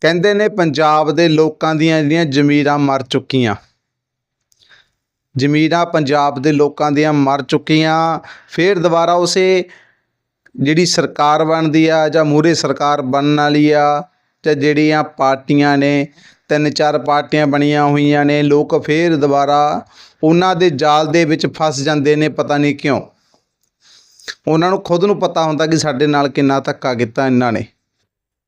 ਕਹਿੰਦੇ ਨੇ ਪੰਜਾਬ ਦੇ ਲੋਕਾਂ ਦੀਆਂ ਜਿਹੜੀਆਂ ਜ਼ਮੀਰਾਂ ਮਰ ਚੁੱਕੀਆਂ। ਜ਼ਮੀਰਾਂ ਪੰਜਾਬ ਦੇ ਲੋਕਾਂ ਦੀਆਂ ਮਰ ਚੁੱਕੀਆਂ। ਫਿਰ ਦੁਬਾਰਾ ਉਸੇ ਜਿਹੜੀ ਸਰਕਾਰ ਬਣਦੀ ਆ ਜਾਂ ਮੂਹਰੇ ਸਰਕਾਰ ਬਣਨ ਵਾਲੀ ਆ ਤੇ ਜਿਹੜੀਆਂ ਪਾਰਟੀਆਂ ਨੇ, ਤਿੰਨ ਚਾਰ ਪਾਰਟੀਆਂ ਬਣੀਆਂ ਹੋਈਆਂ ਨੇ, ਲੋਕ ਫਿਰ ਦੁਬਾਰਾ ਉਹਨਾਂ ਦੇ ਜਾਲ ਦੇ ਵਿੱਚ ਫਸ ਜਾਂਦੇ ਨੇ ਪਤਾ ਨਹੀਂ ਕਿਉਂ। ਉਹਨਾਂ ਨੂੰ ਖੁਦ ਨੂੰ ਪਤਾ ਹੁੰਦਾ ਕਿ ਸਾਡੇ ਨਾਲ ਕਿੰਨਾ ਧੱਕਾ ਕੀਤਾ ਇਹਨਾਂ ਨੇ।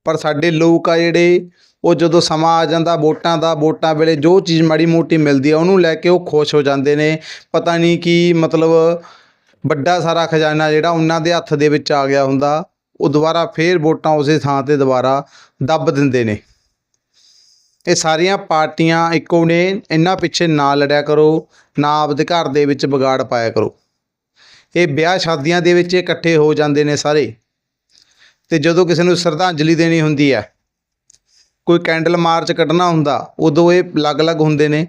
ਪਰ ਸਾਡੇ ਲੋਕ ਆ ਜਿਹੜੇ, ਉਹ ਜਦੋਂ ਸਮਾਂ ਆ ਜਾਂਦਾ ਵੋਟਾਂ ਦਾ, ਵੋਟਾਂ ਵੇਲੇ ਜੋ ਚੀਜ਼ ਮਾੜੀ ਮੋਟੀ ਮਿਲਦੀ ਆ, ਉਹਨੂੰ ਲੈ ਕੇ ਉਹ ਖੁਸ਼ ਹੋ ਜਾਂਦੇ ਨੇ। ਪਤਾ ਨਹੀਂ ਕੀ ਮਤਲਬ ਵੱਡਾ ਸਾਰਾ ਖਜ਼ਾਨਾ ਜਿਹੜਾ ਉਹਨਾਂ ਦੇ ਹੱਥ ਦੇ ਵਿੱਚ ਆ ਗਿਆ ਹੁੰਦਾ, ਉਹ ਦੁਬਾਰਾ ਫੇਰ ਵੋਟਾਂ ਉਸੇ ਥਾਂ ਤੇ ਦੁਬਾਰਾ ਦੱਬ ਦਿੰਦੇ ਨੇ। ਇਹ ਸਾਰੀਆਂ ਪਾਰਟੀਆਂ ਇੱਕੋ ਨੇ ਇਹਨਾਂ ਪਿੱਛੇ ਨਾ ਲੜਿਆ ਕਰੋ, ਨਾ ਆਪਦੇ ਘਰ ਦੇ ਵਿੱਚ ਵਿਗਾੜ ਪਾਇਆ ਕਰੋ। ਇਹ ਵਿਆਹ ਸ਼ਾਦੀਆਂ ਦੇ ਵਿੱਚ ਇਕੱਠੇ ਹੋ ਜਾਂਦੇ ਨੇ ਸਾਰੇ। ਤੇ ਜਦੋਂ ਕਿਸੇ ਨੂੰ ਸ਼ਰਧਾਂਜਲੀ ਦੇਣੀ ਹੁੰਦੀ ਹੈ, ਕੋਈ ਕੈਂਡਲ ਮਾਰਚ ਕੱਢਣਾ ਹੁੰਦਾ, ਉਦੋਂ ਇਹ ਅਲੱਗ-ਅਲੱਗ ਹੁੰਦੇ ਨੇ।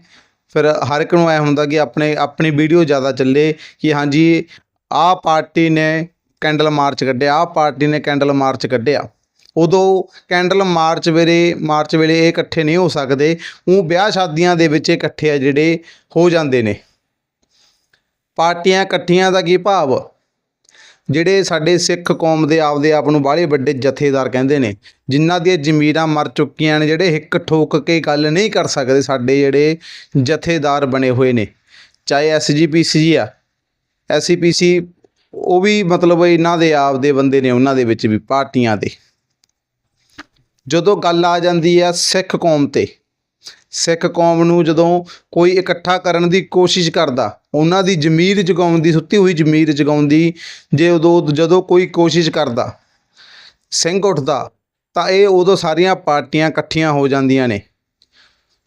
ਫਿਰ ਹਰ ਇੱਕ ਨੂੰ ਐ ਹੁੰਦਾ ਕਿ ਆਪਣੇ, ਆਪਣੀ ਵੀਡੀਓ ਜ਼ਿਆਦਾ ਚੱਲੇ ਕਿ ਹਾਂਜੀ, ਆਹ ਪਾਰਟੀ ਨੇ ਕੈਂਡਲ ਮਾਰਚ ਕੱਢਿਆ, ਆਹ ਪਾਰਟੀ ਨੇ ਕੈਂਡਲ ਮਾਰਚ ਕੱਢਿਆ। ਉਦੋਂ ਕੈਂਡਲ ਮਾਰਚ ਵੇਲੇ ਮਾਰਚ ਵੇਲੇ ਇਹ ਇਕੱਠੇ ਨਹੀਂ ਹੋ ਸਕਦੇ। ਉਹ ਵਿਆਹ ਸ਼ਾਦੀਆਂ ਦੇ ਵਿੱਚ ਇਹ ਇਕੱਠੇ ਆ ਜਿਹੜੇ ਹੋ ਜਾਂਦੇ ਨੇ। ਪਾਰਟੀਆਂ ਇਕੱਠੀਆਂ ਦਾ ਕੀ ਭਾਵ? ਜਿਹੜੇ ਸਾਡੇ ਸਿੱਖ ਕੌਮ ਦੇ ਆਪਦੇ ਆਪ ਨੂੰ ਬਾਹਲੇ ਵੱਡੇ ਜਥੇਦਾਰ ਕਹਿੰਦੇ ਨੇ, ਜਿਨ੍ਹਾਂ ਦੀਆਂ ਜ਼ਮੀਰਾਂ ਮਰ ਚੁੱਕੀਆਂ ਨੇ, ਜਿਹੜੇ ਹਿੱਕ ਠੋਕ ਕੇ ਗੱਲ ਨਹੀਂ ਕਰ ਸਕਦੇ ਸਾਡੇ ਜਿਹੜੇ ਜਥੇਦਾਰ ਬਣੇ ਹੋਏ ਨੇ, ਚਾਹੇ ਐਸਜੀਪੀਸੀ ਆ ਐਸਸੀਪੀਸੀ ਉਹ ਵੀ ਮਤਲਬ ਇਹਨਾਂ ਦੇ ਆਪਦੇ ਬੰਦੇ ਨੇ, ਉਹਨਾਂ ਦੇ ਵਿੱਚ ਵੀ ਪਾਰਟੀਆਂ ਦੇ। ਜਦੋਂ ਗੱਲ ਆ ਜਾਂਦੀ ਆ ਸਿੱਖ ਕੌਮ ਤੇ ਸਿੱਖ ਕੌਮ ਨੂੰ ਜਦੋਂ ਕੋਈ ਇਕੱਠਾ ਕਰਨ ਦੀ ਕੋਸ਼ਿਸ਼ ਕਰਦਾ, ਉਹਨਾਂ ਦੀ ਜ਼ਮੀਰ ਜਗਾਉਣ ਦੀ, ਸੁੱਤੀ ਹੋਈ ਜ਼ਮੀਰ ਜਗਾਉਣ ਦੀ, ਜੇ ਉਦੋਂ ਜਦੋਂ ਕੋਈ ਕੋਸ਼ਿਸ਼ ਕਰਦਾ, ਸਿੰਘ ਉੱਠਦਾ, ਤਾਂ ਇਹ ਉਦੋਂ ਸਾਰੀਆਂ ਪਾਰਟੀਆਂ ਇਕੱਠੀਆਂ ਹੋ ਜਾਂਦੀਆਂ ਨੇ।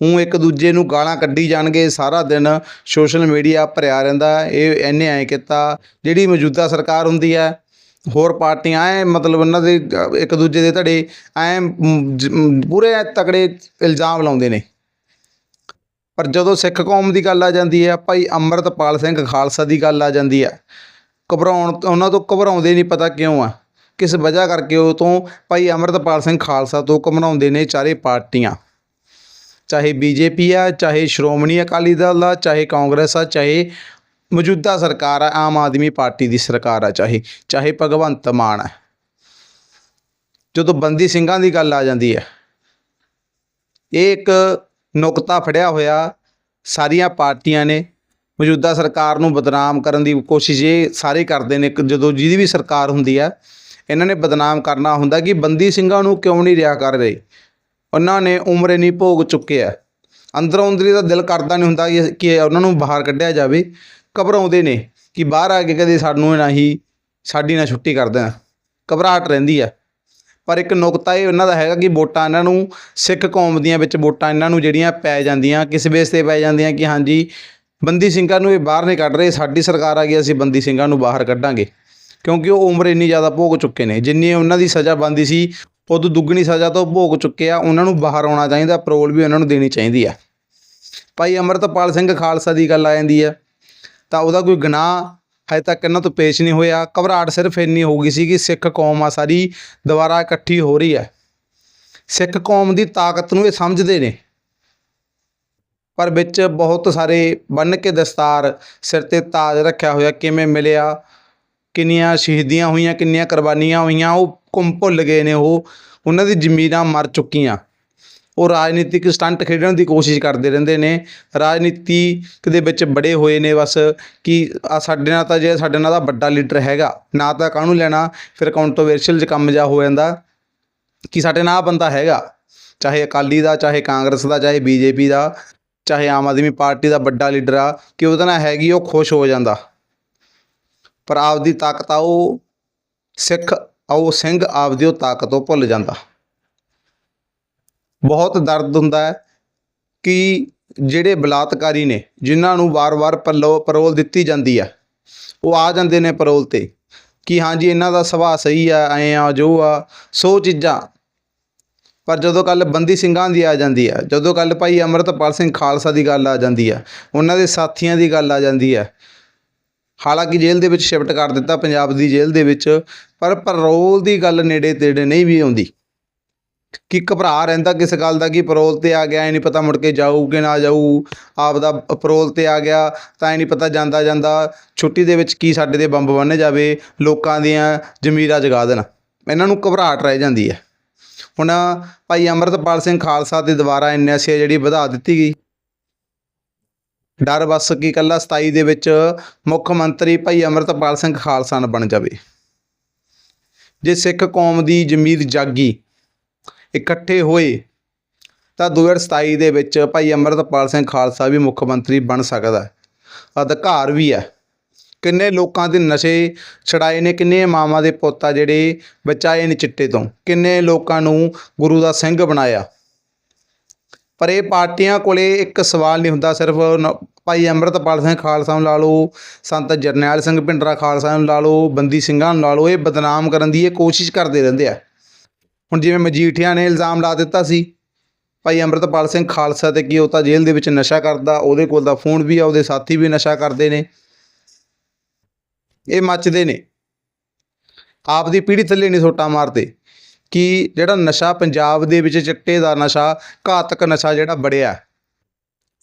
ਉਹ ਇੱਕ ਦੂਜੇ ਨੂੰ ਗਾਲਾਂ ਕੱਢੀ ਜਾਣਗੇ, ਸਾਰਾ ਦਿਨ ਸੋਸ਼ਲ ਮੀਡੀਆ ਭਰਿਆ ਰਹਿੰਦਾ, ਇਹ ਇਹਨੇ ਐਂ ਕੀਤਾ, ਜਿਹੜੀ ਮੌਜੂਦਾ ਸਰਕਾਰ ਹੁੰਦੀ ਹੈ, ਹੋਰ ਪਾਰਟੀਆਂ ਐ ਮਤਲਬ ਉਹਨਾਂ ਦੇ ਇੱਕ ਦੂਜੇ ਦੇ ਧੜੇ, ਐ ਪੂਰੇ ਤਕੜੇ ਇਲਜ਼ਾਮ ਲਾਉਂਦੇ ਨੇ। ਪਰ ਜਦੋਂ ਸਿੱਖ ਕੌਮ ਦੀ ਗੱਲ ਆ ਜਾਂਦੀ ਹੈ, ਭਾਈ ਅੰਮ੍ਰਿਤਪਾਲ ਸਿੰਘ ਖਾਲਸਾ ਦੀ ਗੱਲ ਆ ਜਾਂਦੀ ਹੈ। ਘਬਰਾਉਣ ਉਹਨਾਂ ਤੋਂ ਘਬਰਾਉਂਦੇ ਨਹੀਂ ਪਤਾ ਕਿਉਂ ਆ। ਕਿਸ ਵਜ੍ਹਾ ਕਰਕੇ ਉਹ ਤੋਂ ਭਾਈ ਅੰਮ੍ਰਿਤਪਾਲ ਸਿੰਘ ਖਾਲਸਾ ਤੋਂ ਘਬਰਾਉਂਦੇ ਨੇ ਚਾਰੇ ਪਾਰਟੀਆਂ। ਚਾਹੇ ਬੀਜੇਪੀ ਆ, ਚਾਹੇ ਸ਼੍ਰੋਮਣੀ ਅਕਾਲੀ ਦਲ ਆ, ਚਾਹੇ ਕਾਂਗਰਸ ਆ, ਚਾਹੇ ਮੌਜੂਦਾ ਸਰਕਾਰ ਆ, ਆਮ ਆਦਮੀ ਪਾਰਟੀ ਦੀ ਸਰਕਾਰ ਆ, ਚਾਹੇ ਚਾਹੇ ਭਗਵੰਤ ਮਾਨ ਆ। ਜਦੋਂ ਬੰਦੀ ਸਿੰਘਾਂ ਦੀ ਗੱਲ ਆ ਜਾਂਦੀ ਹੈ, ਇਹ ਇੱਕ ਨੁਕਤਾ ਫੜਿਆ ਹੋਇਆ ਸਾਰੀਆਂ ਪਾਰਟੀਆਂ ਨੇ। ਮੌਜੂਦਾ ਸਰਕਾਰ ਨੂੰ ਬਦਨਾਮ ਕਰਨ ਦੀ ਕੋਸ਼ਿਸ਼ ਇਹ ਸਾਰੇ ਕਰਦੇ ਨੇ ਕਿ ਜਦੋਂ ਜਿਹਦੀ ਵੀ ਸਰਕਾਰ ਹੁੰਦੀ ਆ, ਇਹਨਾਂ ਨੇ ਬਦਨਾਮ ਕਰਨਾ ਹੁੰਦਾ ਕਿ ਬੰਦੀ ਸਿੰਘਾਂ ਨੂੰ ਕਿਉਂ ਨਹੀਂ ਰਿਹਾ ਕਰ ਰਹੇ? ਉਹਨਾਂ ਨੇ ਉਮਰੇ ਨਹੀਂ ਭੋਗ ਚੁੱਕੇ ਆ। ਅੰਦਰੋਂ ਅੰਦਰੀ ਦਾ ਦਿਲ ਕਰਦਾ ਨਹੀਂ ਹੁੰਦਾ ਕਿ- ਕਿ ਉਹਨਾਂ ਨੂੰ ਬਾਹਰ ਕੱਢਿਆ ਜਾਵੇ। ਘਬਰਾਉਂਦੇ ਨੇ ਕਿ ਬਾਹਰ ਆ ਕੇ ਕਦੇ ਸਾਨੂੰ ਨਾ ਹੀ, ਸਾਡੀ ਨਾ ਛੁੱਟੀ ਕਰ ਦੇਣ ਘਬਰਾਹਟ ਰਹਿੰਦੀ ਆ। ਪਰ ਇੱਕ ਨੁਕਤਾ ਇਹ ਉਹਨਾਂ ਦਾ ਹੈਗਾ ਕਿ ਵੋਟਾਂ ਇਹਨਾਂ ਨੂੰ, ਸਿੱਖ ਕੌਮ ਦੀਆਂ ਵਿੱਚ ਵੋਟਾਂ ਇਹਨਾਂ ਨੂੰ ਜਿਹੜੀਆਂ ਪੈ ਜਾਂਦੀਆਂ, ਕਿਸ ਬੇਸ ਤੇ ਪੈ ਜਾਂਦੀਆਂ ਕਿ ਹਾਂਜੀ, ਬੰਦੀ ਸਿੰਘਾਂ ਨੂੰ ਇਹ ਬਾਹਰ ਨਹੀਂ ਕੱਢ ਰਹੇ, ਸਾਡੀ ਸਰਕਾਰ ਆ ਗਈ, ਅਸੀਂ ਬੰਦੀ ਸਿੰਘਾਂ ਨੂੰ ਬਾਹਰ ਕੱਢਾਂਗੇ। ਕਿਉਂਕਿ ਉਹ ਉਮਰ ਇੰਨੀ ਜ਼ਿਆਦਾ ਭੋਗ ਚੁੱਕੇ ਨੇ, ਜਿੰਨੀ ਉਹਨਾਂ ਦੀ ਸਜ਼ਾ ਬਣਦੀ ਸੀ, ਉਦੋਂ ਦੁੱਗਣੀ ਸਜ਼ਾ ਤੋਂ ਭੋਗ ਚੁੱਕੇ ਆ, ਉਹਨਾਂ ਨੂੰ ਬਾਹਰ ਆਉਣਾ ਚਾਹੀਦਾ ਪਰੋਲ ਵੀ ਉਹਨਾਂ ਨੂੰ ਦੇਣੀ ਚਾਹੀਦੀ ਆ। ਭਾਈ ਅਮਰਤਪਾਲ ਸਿੰਘ ਖਾਲਸਾ ਦੀ ਗੱਲ ਆ ਜਾਂਦੀ ਆ, ਤਾਂ ਉਹਦਾ ਕੋਈ ਗੁਨਾਹ ਹਜੇ ਤੱਕ ਇਹਨਾਂ ਤੋਂ ਪੇਸ਼ ਨਹੀਂ ਹੋਇਆ। ਘਬਰਾਹਟ ਸਿਰਫ ਇੰਨੀ ਹੋ ਗਈ ਸੀ ਕਿ ਸਿੱਖ ਕੌਮ ਆ ਸਾਰੀ, ਦੁਬਾਰਾ ਇਕੱਠੀ ਹੋ ਰਹੀ ਹੈ। ਸਿੱਖ ਕੌਮ ਦੀ ਤਾਕਤ ਨੂੰ ਇਹ ਸਮਝਦੇ ਨੇ। ਪਰ ਵਿੱਚ ਬਹੁਤ ਸਾਰੇ ਬੰਨ ਕੇ ਦਸਤਾਰ ਸਿਰ ਤੇ ਤਾਜ ਰੱਖਿਆ ਹੋਇਆ ਕਿਵੇਂ ਮਿਲਿਆ, ਕਿੰਨੀਆਂ ਸ਼ਹੀਦੀਆਂ ਹੋਈਆਂ, ਕਿੰਨੀਆਂ ਕੁਰਬਾਨੀਆਂ ਹੋਈਆਂ, ਉਹ ਘੁੰਮ ਭੁੱਲ ਗਏ ਨੇ ਉਹ। ਉਹਨਾਂ ਦੀ ਜ਼ਮੀਰਾਂ ਮਰ ਚੁੱਕੀਆਂ। ਉਹ ਰਾਜਨੀਤਿਕ ਸਟੰਟ ਖੇਡਣ ਦੀ ਕੋਸ਼ਿਸ਼ ਕਰਦੇ ਰਹਿੰਦੇ ਨੇ। ਰਾਜਨੀਤੀ ਦੇ ਵਿੱਚ ਬੜੇ ਹੋਏ ਨੇ ਬਸ ਕਿ ਆ ਸਾਡੇ ਨਾਲ ਤਾਂ ਜੇ ਸਾਡੇ ਨਾਲ ਦਾ ਵੱਡਾ ਲੀਡਰ ਹੈਗਾ, ਨਾ ਤਾਂ ਕਾਹਨੂੰ ਲੈਣਾ? ਫਿਰ ਕੰਟਰੋਵਰਸ਼ੀਅਲ 'ਚ ਕੰਮ ਜਾ ਹੋ ਜਾਂਦਾ? ਕਿ ਸਾਡੇ ਨਾਲ ਆਹ ਬੰਦਾ ਹੈਗਾ, ਚਾਹੇ ਅਕਾਲੀ ਦਾ, ਚਾਹੇ ਕਾਂਗਰਸ ਦਾ, ਚਾਹੇ ਬੀਜੇਪੀ ਦਾ, ਚਾਹੇ ਆਮ ਆਦਮੀ ਪਾਰਟੀ ਦਾ ਵੱਡਾ ਲੀਡਰ ਆ, ਕਿ ਉਹਦੇ ਨਾਲ ਹੈਗੀ ਉਹ ਖੁਸ਼ ਹੋ ਜਾਂਦਾ। ਪਰ ਆਪਦੀ ਤਾਕਤ ਆ ਉਹ ਸਿੱਖ, ਆ ਉਹ ਸਿੰਘ ਆਪਦੀ ਉਹ ਤਾਕਤ ਉਹ ਭੁੱਲ ਜਾਂਦਾ। ਬਹੁਤ ਦਰਦ ਹੁੰਦਾ ਹੈ ਕਿ ਜਿਹੜੇ ਬਲਾਤਕਾਰੀ ਨੇ, ਜਿਨ੍ਹਾਂ ਨੂੰ ਵਾਰ-ਵਾਰ ਪਰਲੋ, ਪਰੋਲ ਦਿੱਤੀ ਜਾਂਦੀ ਆ, ਉਹ ਆ ਜਾਂਦੇ ਨੇ ਪਰੋਲ ਤੇ ਕਿ ਹਾਂਜੀ ਇਹਨਾਂ ਦਾ ਸੁਭਾਅ ਸਹੀ ਆ, ਐ ਆ, ਜੋ ਆ, ਸੋ ਚੀਜ਼ਾਂ। ਪਰ ਜਦੋਂ ਕੱਲ ਬੰਦੀ ਸਿੰਘਾਂ ਦੀ ਆ ਜਾਂਦੀ ਆ, ਜਦੋਂ ਕੱਲ ਭਾਈ ਅਮਰਤਪਾਲ ਸਿੰਘ ਖਾਲਸਾ ਦੀ ਗੱਲ ਆ ਜਾਂਦੀ ਆ, ਉਹਨਾਂ ਦੇ ਸਾਥੀਆਂ ਦੀ ਗੱਲ ਆ ਜਾਂਦੀ ਆ। ਹਾਲਾਂਕਿ ਜੇਲ੍ਹ ਦੇ ਵਿੱਚ ਸ਼ਿਫਟ ਕਰ ਦਿੱਤਾ, ਪੰਜਾਬ ਦੀ ਜੇਲ੍ਹ ਦੇ ਵਿੱਚ, ਪਰ ਪਰੋਲ ਦੀ ਗੱਲ ਨੇੜੇ ਤੇੜੇ ਨਹੀਂ ਵੀ ਆਉਂਦੀ। ਕਿ ਘਬਰਾ ਰਹਿੰਦਾ ਕਿਸ ਗੱਲ ਦਾ ਕਿ ਪਰੋਲ ਤੇ ਆ ਗਿਆ, ਇਹ ਨਹੀਂ ਪਤਾ ਮੁੜ ਕੇ ਜਾਊ ਕਿ ਨਾ ਜਾਊ ਆਪ ਦਾ ਪਰੋਲ ਤੇ ਆ ਗਿਆ, ਤਾਂ ਇਹ ਨਹੀਂ ਪਤਾ ਜਾਂਦਾ ਜਾਂਦਾ ਛੁੱਟੀ ਦੇ ਵਿੱਚ ਕੀ ਸਾਡੇ ਦੇ ਬੰਬ ਬੰਨ੍ਹ ਜਾਵੇ, ਲੋਕਾਂ ਦੀਆਂ ਜ਼ਮੀਰਾਂ ਜਗਾ ਦੇਣ। ਇਹਨਾਂ ਨੂੰ ਘਬਰਾਹਟ ਰਹਿ ਜਾਂਦੀ ਹੈ। ਹੁਣ ਭਾਈ ਅੰਮ੍ਰਿਤਪਾਲ ਸਿੰਘ ਖਾਲਸਾ ਦੇ ਦੁਆਰਾ ਐਨਐਸਏ ਜਿਹੜੀ ਵਧਾ ਦਿੱਤੀ ਗਈ। ਡਰ ਬਸ ਕਿ ਇਕੱਲਾ 27 ਦੇ ਵਿੱਚ ਮੁੱਖ ਮੰਤਰੀ ਭਾਈ ਅੰਮ੍ਰਿਤਪਾਲ ਸਿੰਘ ਖਾਲਸਾ ਨਾ ਬਣ ਜਾਵੇ। ਜੇ ਸਿੱਖ ਕੌਮ ਦੀ ਜ਼ਮੀਰ ਜਾਗੀ ਇਕੱਠੇ ਹੋਏ ਤਾਂ 2027 ਦੇ ਵਿੱਚ ਭਾਈ ਅੰਮ੍ਰਿਤਪਾਲ ਸਿੰਘ ਖਾਲਸਾ ਵੀ ਮੁੱਖ ਮੰਤਰੀ ਬਣ ਸਕਦਾ ਅਧਿਕਾਰ ਵੀ ਹੈ। ਕਿੰਨੇ ਲੋਕਾਂ ਦੇ ਨਸ਼ੇ ਛੜਾਏ ਨੇ, ਕਿੰਨੇ ਮਾਵਾਂ ਦੇ ਪੁੱਤ ਆ ਜਿਹੜੇ ਬਚਾਏ ਨੇ ਚਿੱਟੇ ਤੋਂ, ਕਿੰਨੇ ਲੋਕਾਂ ਨੂੰ ਗੁਰੂ ਦਾ ਸਿੰਘ ਬਣਾਇਆ। ਪਰ ਇਹ ਪਾਰਟੀਆਂ ਕੋਲੇ ਇੱਕ ਸਵਾਲ ਨਹੀਂ ਹੁੰਦਾ, ਸਿਰਫ ਭਾਈ ਅੰਮ੍ਰਿਤਪਾਲ ਸਿੰਘ ਖਾਲਸਾ ਨੂੰ ਲਾ ਲਓ, ਸੰਤ ਜਰਨੈਲ ਸਿੰਘ ਭਿੰਡਰਾ ਖਾਲਸਾ ਨੂੰ ਲਾ ਲਓ, ਬੰਦੀ ਸਿੰਘਾਂ ਨੂੰ ਲਾ ਲਓ, ਇਹ ਬਦਨਾਮ ਕਰਨ ਦੀ ਇਹ ਕੋਸ਼ਿਸ਼ ਕਰਦੇ ਰਹਿੰਦੇ ਆ। ਹੁਣ ਜਿਵੇਂ ਮਜੀਠੀਆ ਨੇ ਇਲਜ਼ਾਮ ਲਾ ਦਿੱਤਾ ਸੀ, ਭਾਈ ਅੰਮ੍ਰਿਤਪਾਲ ਸਿੰਘ ਖਾਲਸਾ ਤੇ ਕੀ ਉਹ ਤਾਂ ਜੇਲ੍ਹ ਦੇ ਵਿੱਚ ਨਸ਼ਾ ਕਰਦਾ, ਉਹਦੇ ਕੋਲ ਦਾ ਫੋਨ ਵੀ ਆ, ਉਹਦੇ ਸਾਥੀ ਵੀ ਨਸ਼ਾ ਕਰਦੇ ਨੇ। ਇਹ ਮੱਚਦੇ ਨੇ। ਆਪ ਦੀ ਪੀੜ੍ਹੀ ਥੱਲੇ ਨਹੀਂ ਸੋਟਾ ਮਾਰਦੇ ਕਿ ਜਿਹੜਾ ਨਸ਼ਾ ਪੰਜਾਬ ਦੇ ਵਿੱਚ ਚਿੱਟੇ ਦਾ ਨਸ਼ਾ, ਘਾਤਕ ਨਸ਼ਾ ਜਿਹੜਾ ਬੜਿਆ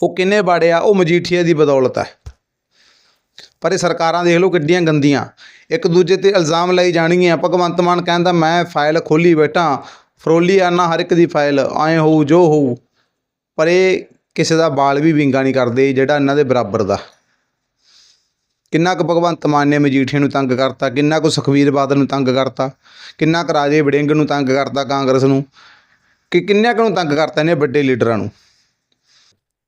ਉਹ ਕਿੰਨੇ ਬਾੜਿਆ ਉਹ ਮਜੀਠੀਆ ਦੀ ਬਦੌਲਤ ਹੈ। ਪਰ ਇਹ ਸਰਕਾਰਾਂ ਦੇਖ ਲਓ ਕਿੱਡੀਆਂ ਗੰਦੀਆਂ। ਇੱਕ ਦੂਜੇ ਤੇ ਇਲਜ਼ਾਮ ਲਾਈ ਜਾਣਗੀਆਂ। ਭਗਵੰਤ ਮਾਨ ਕਹਿੰਦਾ ਮੈਂ ਫਾਈਲ ਖੋਲੀ ਬੈਠਾ। ਫਰੋਲੀ ਆਨਾ ਹਰ ਇੱਕ ਦੀ ਫਾਈਲ ਐਂ ਹੋਊ, ਜੋ ਹੋਊ। ਪਰ ਇਹ ਕਿਸੇ ਦਾ ਬਾਲ ਵੀ ਵਿੰਗਾ ਨਹੀਂ ਕਰਦੇ, ਜਿਹੜਾ ਇਹਨਾਂ ਦੇ ਬਰਾਬਰ ਦਾ। ਕਿੰਨਾ ਕੁ ਭਗਵੰਤ ਮਾਨ ਨੇ ਮਜੀਠੀਆ ਨੂੰ ਤੰਗ ਕਰਤਾ, ਕਿੰਨਾ ਕੁ ਸੁਖਵੀਰ ਬਾਦਲ ਨੂੰ ਤੰਗ ਕਰਤਾ, ਕਿੰਨਾ ਕੁ ਰਾਜੇ ਵੜਿੰਗ ਨੂੰ ਤੰਗ ਕਰਤਾ ਕਾਂਗਰਸ ਨੂੰ, ਕਿ ਕਿੰਨਾ ਕੁ ਨੂੰ ਤੰਗ ਕਰਤਾ ਇਹਨੇ ਵੱਡੇ ਲੀਡਰਾਂ ਨੂੰ।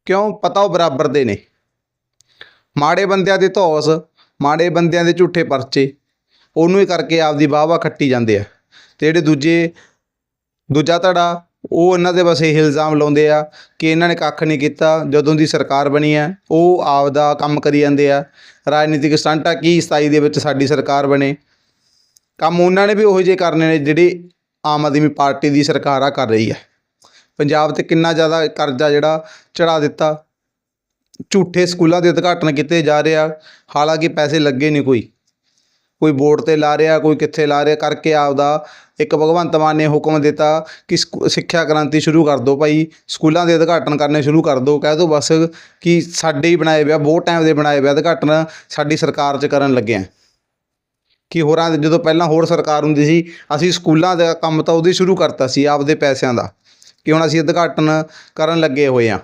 ਕਿਉਂ? ਪਤਾ ਉਹ ਬਰਾਬਰ ਦੇ ਨੇ। ਮਾੜੇ ਬੰਦਿਆਂ ਦੇ ਧੌਸ, ਮਾੜੇ ਬੰਦਿਆਂ ਦੇ ਝੂਠੇ ਪਰਚੇ, ਉਹਨੂੰ ਹੀ ਕਰਕੇ ਆਪਦੀ ਵਾਹ-ਵਾਹ ਖੱਟੀ ਜਾਂਦੇ ਆ। ਤੇ ਜਿਹੜੇ ਦੂਜੇ, ਦੂਜਾ ਧੜਾ, ਉਹ ਇਹਨਾਂ ਦੇ ਬਸ ਇਹ ਇਲਜ਼ਾਮ ਲਾਉਂਦੇ ਆ ਕਿ ਇਹਨਾਂ ਨੇ ਕੱਖ ਨਹੀਂ ਕੀਤਾ, ਜਦੋਂ ਦੀ ਸਰਕਾਰ ਬਣੀ ਆ, ਉਹ ਆਪਦਾ ਕੰਮ ਕਰੀ ਜਾਂਦੇ ਆ। ਰਾਜਨੀਤਿਕ ਸਟੰਟ ਆ ਕੀ 27 ਦੇ ਵਿੱਚ ਸਾਡੀ ਸਰਕਾਰ ਬਣੇ। ਕੰਮ ਉਹਨਾਂ ਨੇ ਵੀ ਉਹੋ ਜਿਹੇ ਕਰਨੇ ਨੇ ਜਿਹੜੇ ਆਮ ਆਦਮੀ ਪਾਰਟੀ ਦੀ ਸਰਕਾਰ ਆ ਕਰ ਰਹੀ ਹੈ ਪੰਜਾਬ ਤੇ ਕਿੰਨਾ ਜ਼ਿਆਦਾ ਕਰਜ਼ਾ ਜਿਹੜਾ ਚੜਾ ਦਿੱਤਾ ਝੂਠੇ ਸਕੂਲਾਂ ਦੇ ਉਦਘਾਟਨ ਕੀਤੇ ਜਾ ਰਹੇ ਆ। ਹਾਲਾਂਕਿ ਪੈਸੇ ਲੱਗੇ ਨਹੀਂ ਕੋਈ। ਕੋਈ ਬੋਰਡ ਤੇ ਲਾ ਰਿਹਾ, ਕੋਈ ਕਿੱਥੇ ਲਾ ਰਿਹਾ, ਕਰਕੇ ਆਪਦਾ ਇੱਕ ਭਗਵੰਤ ਮਾਨ ਨੇ ਹੁਕਮ ਦਿੱਤਾ ਕਿ ਸਕੂ- ਸਿੱਖਿਆ ਕ੍ਰਾਂਤੀ ਸ਼ੁਰੂ ਕਰ ਦਿਓ ਭਾਈ। ਸਕੂਲਾਂ ਦੇ ਉਦਘਾਟਨ ਕਰਨੇ ਸ਼ੁਰੂ ਕਰ ਦਿਓ। ਕਹਿ ਦਿਓ ਬਸ ਕਿ ਸਾਡੇ ਹੀ ਬਣਾਏ ਵਿਆ ਬਹੁਤ ਟਾਈਮ ਦੇ ਬਣਾਏ ਵਿਆ ਉਦਘਾਟਨ ਸਾਡੀ ਸਰਕਾਰ 'ਚ ਕਰਨ ਲੱਗੇ ਆ। ਕਿ ਹੋਰਾਂ ਜਦੋਂ ਪਹਿਲਾਂ ਹੋਰ ਸਰਕਾਰ ਹੁੰਦੀ ਸੀ, ਅਸੀਂ ਸਕੂਲਾਂ ਦਾ ਕੰਮ ਤਾਂ ਉਹਦੀ ਸ਼ੁਰੂ ਕਰਤਾ ਸੀ, ਆਪਦੇ ਪੈਸਿਆਂ ਦਾ। ਕਿ ਹੁਣ ਅਸੀਂ ਉਦਘਾਟਨ ਕਰਨ ਲੱਗੇ ਹੋਏ ਆ।